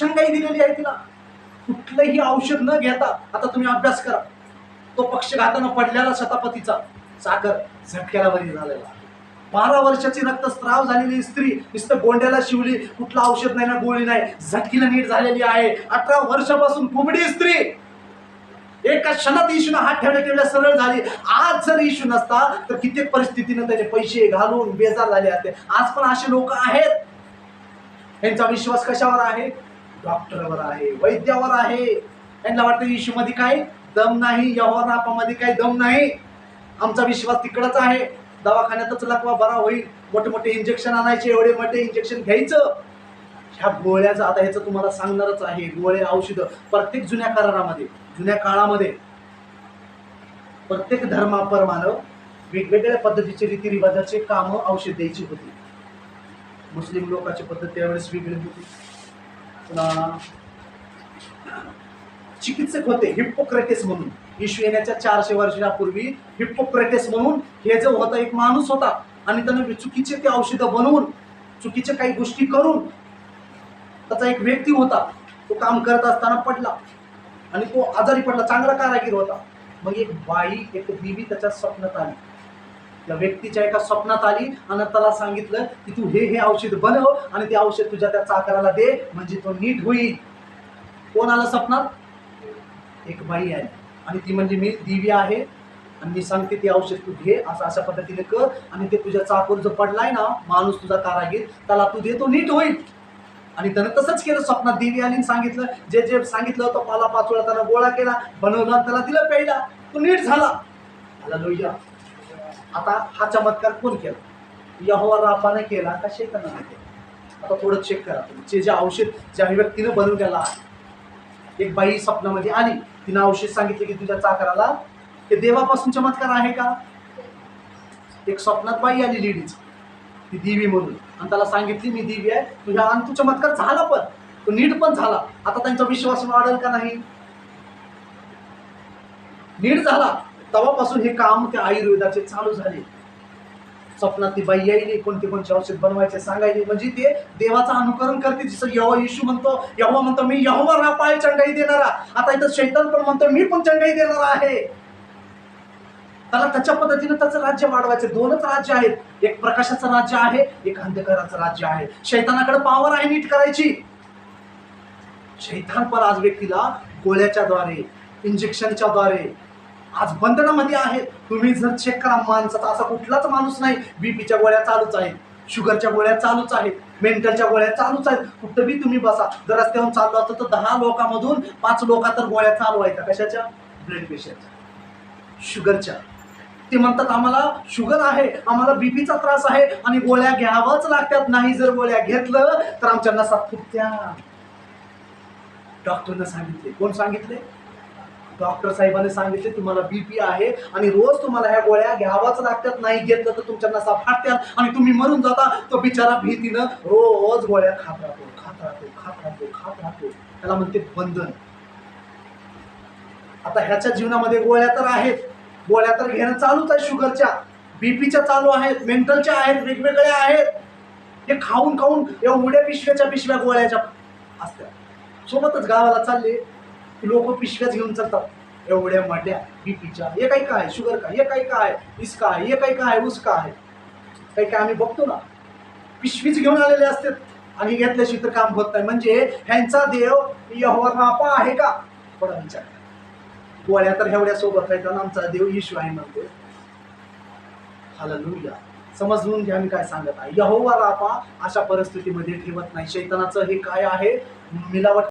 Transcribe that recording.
चंगाई दिलेली आहे तिला. कुठलंही औषध न घेता आता तुम्ही अभ्यास करा. तो पक्षघातानं पडलेला शतापतीचा साखर झटक्याला बरी झालेला बारा वर्षाची रक्तस्राव झालेली स्त्री नुसतं गोंड्याला शिवली कुठलं औषध नाही ना गोळी नाही झटकीला नीट झालेली आहे. अठरा वर्षापासून कोंबडी स्त्री. एका क्षणात इशून हात ठेवल्या ठेवल्या सरळ झाली. आज जर इशू नसता तर कित्येक परिस्थितीनं त्याचे पैसे घालून बेजार झाले असते आज पण असे लोक आहेत. यांचा विश्वास कशावर आहे? डॉक्टरवर आहे वैद्यावर आहे. यांना वाटतं येशूमध्ये काय दम नाही यहोनापामध्ये काही दम नाही. आमचा विश्वास तिकडंच आहे. दवाखान्यातच लकवा बरा होईल. मोठे मोठे इंजेक्शन आणायचे एवढे मोठे इंजेक्शन घ्यायचं. ह्या गोळ्याचं आता ह्याचं तुम्हाला सांगणारच आहे. गोळे औषधं प्रत्येक जुन्या करारामध्ये जुन्या काळामध्ये. प्रत्येक धर्माप्रमाणे वेगवेगळ्या पद्धतीचे रीतिरिवाजाचे कामं औषध द्यायची होती. मुस्लिम लोकांची पद्धत त्यावेळेस वेगळी होती. चिकित्सक होते हिप्पोक्रेटिस म्हणून. विश्व येण्याच्या चारशे वर्षापूर्वी हिप्पोक्रेटिस म्हणून हे जो होता एक माणूस होता. आणि त्यानं चुकीचे ते औषधं बनवून चुकीच्या काही गोष्टी करून त्याचा एक व्यक्ती होता. तो काम करत असताना पडला. आणि तो आजारी पडला चांगला कारागीर होता. मग एक बाई एक बीबी त्याच्या स्वप्नात आली. त्या व्यक्तीच्या एका स्वप्नात आली आणि त्याला सांगितलं की तू हे हे औषध बनव आणि ते औषध तुझ्या त्या चाकराला दे म्हणजे तो नीट होईल. कोण आलं स्वप्नात? एक बाई आली. आणि ती म्हणजे मी दिव्य आहे. आणि मी सांगते ती औषध तू घे असं अशा पद्धतीने कर. आणि ते तुझ्या चाकूर जो पडलाय ना माणूस तुझा कारागीर त्याला तू दे तो नीट होईल. आणि त्यानं तसंच केलं स्वप्नात. देवी आली सांगितलं जे जे सांगितलं होतं पाला पाचोळा त्यानं गोळा केला बनवला त्याला दिलं प्यायला. तो नीट झाला. आला लोहिया. आता हा चमत्कार कोण केला? यहोवा रापाने केला का शेताने केला? आता थोडं चेक करा तुम्ही. जे जे औषध ज्या व्यक्तीनं बनवलेलं आहे एक बाई स्वप्नामध्ये आली. तिनं औषध सांगितलं की तुझ्या चाकराला ते देवापासून चमत्कार आहे का? एक स्वप्नात बाई आली लेडीज. ती देवी म्हणून. आणि त्याला सांगितली मी देवी आहे. तुझ्या आणि तू चमत्कार झाला पण. तो नीट पण झाला. आता त्यांचा विश्वास वाढेल का नाही? नीट झाला. तेव्हापासून हे काम त्या आयुर्वेदाचे चालू झाले. स्वप्नात ती बाई यायली कोणते कोणते औषध बनवायचे सांगायचे म्हणजे ते देवाचं अनुकरण करते जसं यवा येशू म्हणतो यवा म्हणतो मी यवा ना पाय चंगाई देणारा. आता इथं शैतान पण म्हणतो मी पण चंगाई देणारा आहे. त्याला त्याच्या पद्धतीनं त्याचं राज्य वाढवायचं. दोनच राज्य आहेत. एक प्रकाशाचं राज्य आहे एक अंधकाराचं राज्य आहे. शैतानाकडे पावर आहे नीट करायची. शैतान पण आज व्यक्तीला गोळ्याच्या द्वारे इंजेक्शनच्या द्वारे आज बंधनामध्ये आहे तुम्ही जर चेक करा माणसाचा असा कुठलाच माणूस नाही. बीपीच्या गोळ्या चालूच आहेत. शुगरच्या गोळ्या चालूच आहेत. मेंटलच्या गोळ्या चालूच आहेत. कुठं बी तुम्ही बसा. जर रस्त्यावरून चाललो असतो तर दहा लोकांमधून पाच लोका तर गोळ्या चालू आहेत. कशाच्या? ब्लड प्रेशरच्या शुगरच्या ते म्हणतात आम्हाला शुगर आहे. आम्हाला बीपीचा त्रास आहे. आणि गोळ्या घ्यावाच लागतात. नाही जर गोळ्या घेतलं तर आमच्या नसात फुटत्या. डॉक्टरनं सांगितले. कोण सांगितले? डॉक्टर साहेबांनी सांगितले तुम्हाला बीपी आहे आणि रोज तुम्हाला ह्या गोळ्या घ्यावाच लागतात. नाही घेतलं तर तुमच्या नसा फाटतात आणि तुम्ही मरून जाता. तो बिचारा भीतीनं रोज गोळ्या खात राहतो खात राहतो खात राहतो खात राहतो. त्याला म्हणते बंधन. आता ह्याच्या जीवनामध्ये गोळ्या तर आहेत. गोळ्या तर घेणं चालूच आहे शुगरच्या. बीपीच्या चालू आहेत मेंटलच्या आहेत वेगवेगळ्या आहेत. हे खाऊन खाऊन एवढ्या पिशव्याच्या पिशव्या गोळ्याच्या असतात. सोबतच गावाला चालले. लोक पिशव्याच घेऊन चालतात. एवढ्या मांड्या बीपीच्या हे काय काय? शुगर काय? हे काय काय? इसका आहे हे काय काय? उसका आहे काही काय आम्ही बघतो ना. पिशवीच घेऊन आलेले असतात. आणि घेतल्याशी तर काम होत नाही. म्हणजे ह्यांचा देव यहोवा रापा आहे का? थोडा विचार गोळ्या तर एवढ्या सोबत आहेत आमचा देव येशू आहे म्हणतो हालेलुया समजून घ्या मी काय सांगत आहे. यहोवा रापा अशा परिस्थितीमध्ये ठेवत नाही. शैतानाचं हे काय आहे? मिलावट